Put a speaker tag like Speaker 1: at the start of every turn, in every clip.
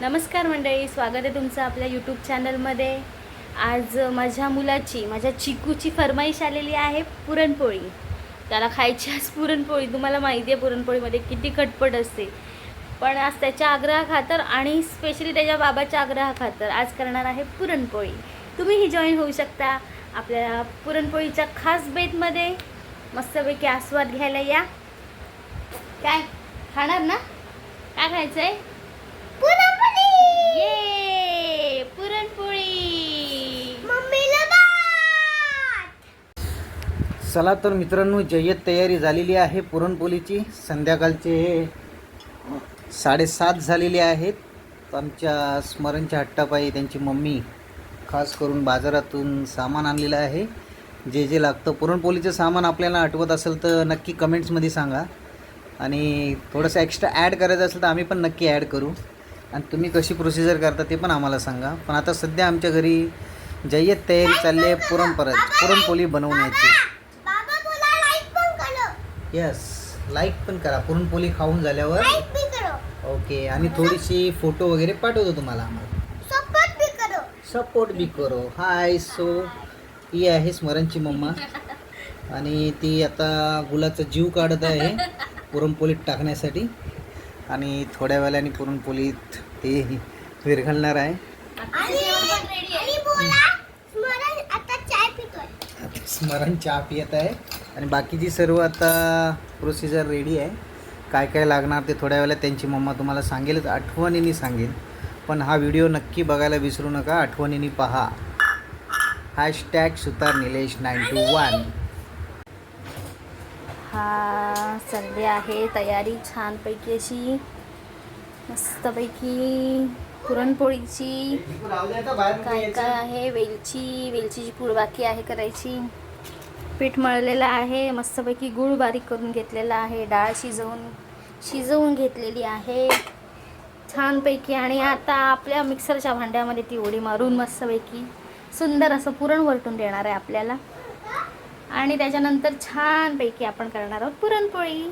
Speaker 1: नमस्कार मंडळी स्वागत आहे तुमचं आपल्या यूट्यूब चॅनलमध्ये आज माझ्या मुलाची माझ्या चिकूची फरमाईश आलेली आहे पुरणपोळी. त्याला खायची आज पुरणपोळी तुम्हाला माहिती आहे पुरणपोळीमध्ये किती खटपट असते. पण आज त्याच्या आग्रहाखातर आणि स्पेशली त्याच्या बाबाच्या आग्रहाखातर आज करणार आहे पुरणपोळी. तुम्हीही जॉईन होऊ शकता आपल्या पुरणपोळीच्या खास बेतमध्ये. मस्तपैकी आस्वाद घ्यायला या. काय? खाणार ना? काय खायचं आहे ये पुरणपोळी.
Speaker 2: चला तर मित्रांनो जय्यत तयारी झालेली आहे पुरणपोळीची. संध्याकाळचे साडेसात झालेले आहेत. आमच्या स्मरणच्या हट्टापायी त्यांची मम्मी खास करून बाजारातून सामान आणलेलं आहे. जे जे लागतं पुरणपोळीचं सामान आपल्याला आठवत असेल तर नक्की कमेंट्समध्ये सांगा. आणि थोडंसं एक्स्ट्रा ॲड करायचं असेल तर आम्ही पण नक्की ॲड करू. आणि तुम्ही कशी प्रोसिजर करता ते पण आम्हाला सांगा. पण आता सध्या आमच्या घरी जय्यत तयारी चालली आहे पुरणपरत पुरणपोळी बनवण्याची. येस लाईक पण करा. पुरणपोळी खाऊन झाल्यावर ओके आणि थोडीशी फोटो वगैरे पाठवतो तुम्हाला आम्हाला. सपोर्ट बी करो. हाय सो ही आहे स्मरणची मम्मा. आणि ती आता गुलाचा जीव काढत आहे. पुरणपोळीत टाकण्यासाठी. आणि थोड्या वेळाने पुरणपोळीत ते विरघळणार आहे. आता स्मरण चहा पित आहे. आणि बाकीची सर्व आता प्रोसिजर रेडी आहे. काय काय लागणार ते थोड्या वेळात त्यांची मम्मा तुम्हाला सांगेलच आठवणीने सांगेल. पण हा व्हिडिओ नक्की बघायला विसरू नका आठवणीने पहा. Hashtag Sutar Nilesh nine two one
Speaker 1: हा संडे आहे तयारी छानपैकी अशी. मस्तपैकी पुरणपोळीची काय काय आहे वेलची वेलचीची पूड बाकी आहे करायची. पीठ मळलेलं आहे मस्तपैकी गूळ बारीक करून घेतलेला आहे डाळ शिजवून शिजवून घेतलेली आहे. छानपैकी आणि आता आपल्या मिक्सरच्या भांड्यामध्ये ती उडी मारून मस्तपैकी सुंदर असं पुरण वरटून देणार आहे आपल्याला. आणि त्याच्यानंतर छानपैकी आपण करणार आहोत पुरणपोळी.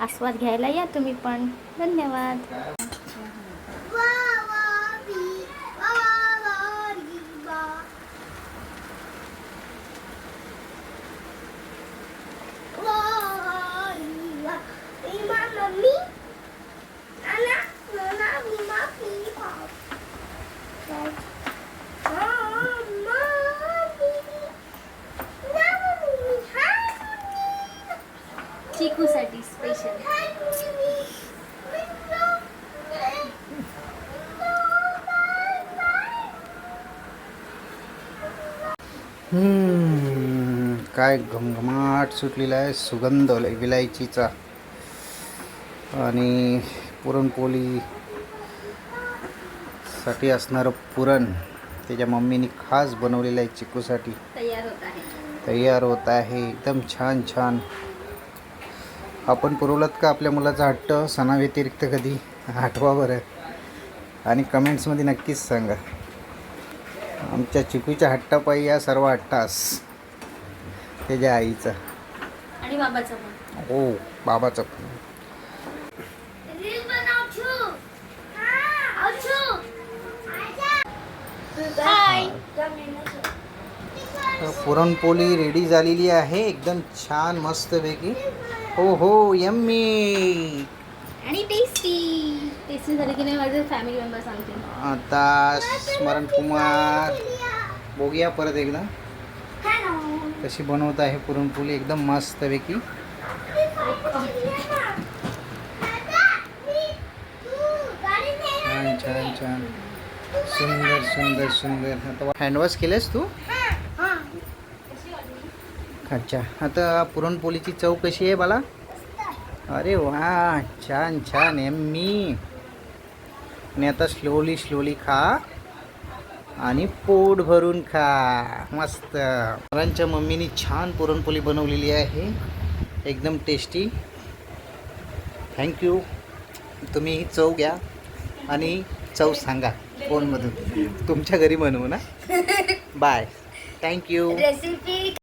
Speaker 1: आस्वाद घ्यायला या तुम्ही पण. धन्यवाद. चिकूसाठी स्पेशल
Speaker 2: हम्म, काय घमघमाट सुटलेला आहे. सुगंध विला- विलायचीचा. आणि पुरणपोळी साठी असणारं पुरण. त्याच्या मम्मीने खास बनवलेलं आहे चिकूसाठी.
Speaker 1: तयार होत आहे.
Speaker 2: तयार होत आहे. एकदम छान छान. आपण पुरवलात का आपल्या मुलाचा हट्ट? सणाव्यतिरिक्त कधी? आठवा बरं. आणि कमेंट्समध्ये नक्कीच सांगा. आमच्या चिकूच्या हट्टापायी या सर्व हट्टास. त्याच्या आईचा.
Speaker 1: आणि बाबाचं
Speaker 2: हो बाबाचा पण.
Speaker 1: हाय
Speaker 2: पुरणपोळी रेडी झालेली आहे. एकदम छान मस्तपैकी. हो हो यम्मी
Speaker 1: आणि टेस्टी टेस्टी झाली की नाही माझे फॅमिली मेंबर सांगते
Speaker 2: आता स्मरण कुमार बघूया परत एकदा. कशी बनवत आहे पुरणपोळी. एकदम मस्तपैकी. छान छान छान. सुंदर सुंदर सुंदर. आता हँडवॉश केलेस तू? अच्छा. आता पुरणपोळीची चव कशी आहे बाला? अरे वा छान छान एम्मी आणि आता स्लोली स्लोली खा आणि पोट भरून खा. मस्त. मुलांच्या मम्मीनी छान पुरणपोळी बनवलेली आहे. एकदम टेस्टी थँक्यू तुम्ही चव घ्या आणि चव सांगा फोनमधून. तुमच्या घरी बनवू ना? Bye thank you
Speaker 3: recipe